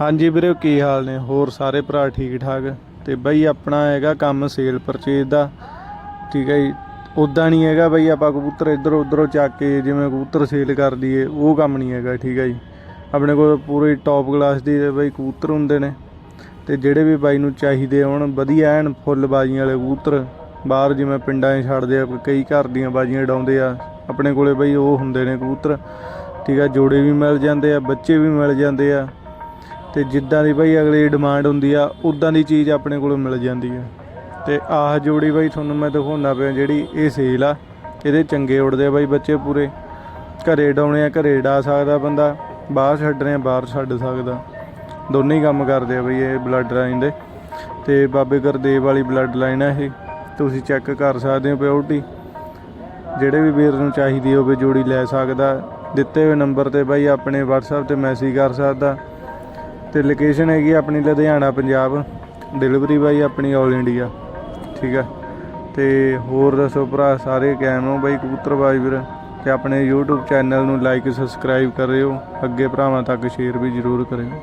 ਹਾਂਜੀ ਵੀਰੇ, ਕੀ ਹਾਲ ਨੇ? ਹੋਰ ਸਾਰੇ ਭਰਾ ਠੀਕ ਠਾਕ? ਤੇ ਬਈ ਆਪਣਾ ਹੈਗਾ ਕੰਮ ਸੇਲ ਪਰਚੇਜ ਦਾ। ਠੀਕ ਹੈ ਜੀ। ਉਦਾਂ ਨਹੀਂ ਹੈਗਾ ਬਈ ਆਪਾਂ ਕਬੂਤਰ ਇੱਧਰ ਉੱਧਰੋਂ ਚੱਕ ਕੇ ਜਿਵੇਂ ਕਬੂਤਰ ਸੇਲ ਕਰ ਦਈਏ, ਉਹ ਕੰਮ ਨਹੀਂ ਹੈਗਾ, ਠੀਕ ਹੈ ਜੀ। ਆਪਣੇ ਕੋਲ ਪੂਰੀ ਟੌਪ ਕਲਾਸ ਦੀ ਬਈ ਕਬੂਤਰ ਹੁੰਦੇ ਨੇ। ਤੇ ਜਿਹੜੇ ਵੀ ਬਾਈ ਨੂੰ ਚਾਹੀਦੇ ਹੋਣ, ਵਧੀਆ ਐਨ ਫੁੱਲ ਬਾਜੀਆਂ ਵਾਲੇ ਕਬੂਤਰ। ਬਾਹਰ ਜਿਵੇਂ ਪਿੰਡਾਂ 'ਚ ਛੱਡਦੇ ਆ, ਕਈ ਘਰ ਦੀਆਂ ਬਾਜੀਆਂ ਡਾਉਂਦੇ ਆ। ਆਪਣੇ ਕੋਲੇ ਬਈ ਉਹ ਹੁੰਦੇ ਨੇ ਕਬੂਤਰ। ਠੀਕ ਆ ਜੋੜੇ ਵੀ ਮਿਲ ਜਾਂਦੇ ਆ, ਬੱਚੇ ਵੀ ਮਿਲ ਜਾਂਦੇ ਆ। ਤੇ ਜਿੱਦਾਂ ਦੀ ਬਈ ਅਗਲੀ ਡਿਮਾਂਡ ਹੁੰਦੀ ਆ ਉਦਾਂ ਦੀ ਚੀਜ਼ ਆਪਣੇ ਕੋਲ ਮਿਲ ਜਾਂਦੀ ਆ। ਤੇ ਆਹ ਜੋੜੀ ਬਈ ਤੁਹਾਨੂੰ ਮੈਂ ਦਿਖਾਉਣਾ ਪਿਆ ਜਿਹੜੀ ਇਹ ਸੇਲ ਆ, ਇਹਦੇ ਚੰਗੇ ਉੜਦੇ ਆ ਬਈ ਬੱਚੇ ਪੂਰੇ। ਘਰੇ ਡਾਉਣੇ ਆ, ਘਰੇ ਡਾ ਸਕਦਾ ਬੰਦਾ, ਬਾਹਰ ਛੱਡਣੇ ਆ ਬਾਹਰ ਛੱਡ ਸਕਦਾ। ਦੋਨੇ ਹੀ ਕੰਮ ਕਰਦੇ ਆ ਬਈ ਇਹ ਬਲੱਡ ਲਾਈਨ ਦੇ। ਤੇ ਬਾਬੇ ਗੁਰਦੇਵ ਵਾਲੀ ਬਲੱਡ ਲਾਈਨ ਆ ਇਹ, ਤੁਸੀਂ ਚੈੱਕ ਕਰ ਸਕਦੇ ਹੋ ਪਿਓਰਟੀ ਜਿਹੜੇ ਵੀ ਵੀਰ ਨੂੰ ਚਾਹੀਦੀ ਹੋਵੇ ਜੋੜੀ ਲੈ ਸਕਦਾ, ਦਿੱਤੇ ਹੋਏ ਨੰਬਰ ਤੇ ਬਾਈ ਆਪਣੇ WhatsApp ਤੇ ਮੈਸੇਜ ਕਰ ਸਕਦਾ। ਤੇ ਲੋਕੇਸ਼ਨ ਹੈਗੀ ਆਪਣੀ ਲੁਧਿਆਣਾ, ਪੰਜਾਬ। ਡਿਲੀਵਰੀ ਬਾਈ ਆਪਣੀ 올 ਇੰਡੀਆ ਠੀਕ ਆ? ਤੇ ਹੋਰ ਦੱਸੋ ਭਰਾ, ਸਾਰੇ ਕੈਮ ਹੋ ਬਾਈ ਕਬੂਤਰਬਾਜ਼ ਵੀਰ? ਤੇ ਆਪਣੇ YouTube ਚੈਨਲ ਨੂੰ ਲਾਈਕ ਸਬਸਕ੍ਰਾਈਬ ਕਰਿਓ। ਅੱਗੇ ਭਰਾਵਾਂ ਤੱਕ ਸ਼ੇਅਰ ਵੀ ਜ਼ਰੂਰ ਕਰਿਓ।